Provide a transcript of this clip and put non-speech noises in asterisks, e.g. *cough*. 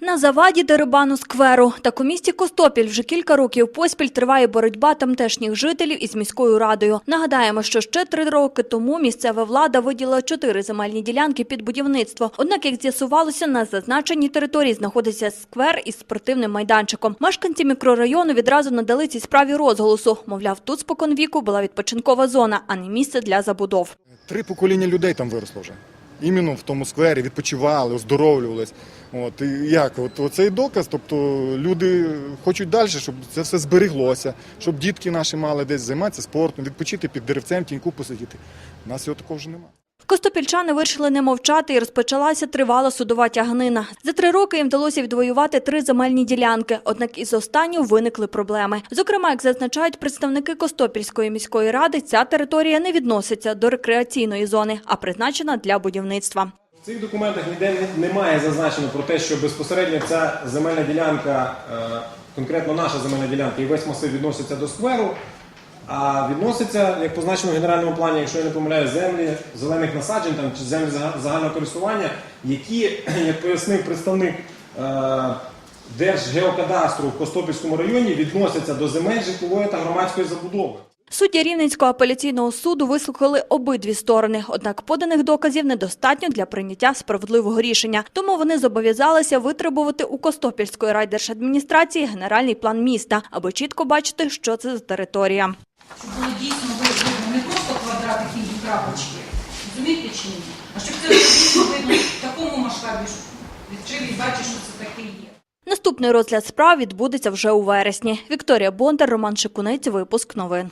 На заваді дерибану скверу. Так у місті Костопіль вже кілька років поспіль триває боротьба тамтешніх жителів із міською радою. Нагадаємо, що ще три роки тому місцева влада виділила чотири земельні ділянки під будівництво. Однак, як з'ясувалося, на зазначеній території знаходиться сквер із спортивним майданчиком. Мешканці мікрорайону відразу надали цій справі розголосу. Мовляв, тут споконвіку була відпочинкова зона, а не місце для забудов. Три покоління людей там виросло вже. Іменно в тому сквері відпочивали, оздоровлювались. От і як, от оцей доказ, тобто люди хочуть далі, щоб це все збереглося, щоб дітки наші мали десь займатися спортом, відпочити під деревцем, тіньку посидіти. У нас його такого вже немає. Костопільчани вирішили не мовчати і розпочалася тривала судова тягнина. За три роки їм вдалося відвоювати три земельні ділянки, однак із останніх виникли проблеми. Зокрема, як зазначають представники Костопільської міської ради, ця територія не відноситься до рекреаційної зони, а призначена для будівництва. В цих документах ніде немає зазначено про те, що безпосередньо ця земельна ділянка, е, конкретно наша земельна ділянка і весь масив відноситься до скверу, а відноситься, як позначено в генеральному плані, якщо я не помиляю, землі зелених насаджень там, чи землі зага- загального користування, які, *clears throat* як пояснив представник е, Держгеокадастру в Костопільському районі, відносяться до земель житлової та громадської забудови. Судді Рівненського апеляційного суду вислухали обидві сторони, однак поданих доказів недостатньо для прийняття справедливого рішення. Тому вони зобов'язалися витребувати у Костопільської райдержадміністрації генеральний план міста, аби чітко бачити, що це за територія. щоб було дійсно видно не просто квадратики і крапочки, розумієте чи ні? А щоб це дійсно видно в такому масштабі, що відкрив і бачиш, що це таке є. Наступний розгляд справ відбудеться вже у вересні. Вікторія Бондар, Роман Шикунець, випуск новин.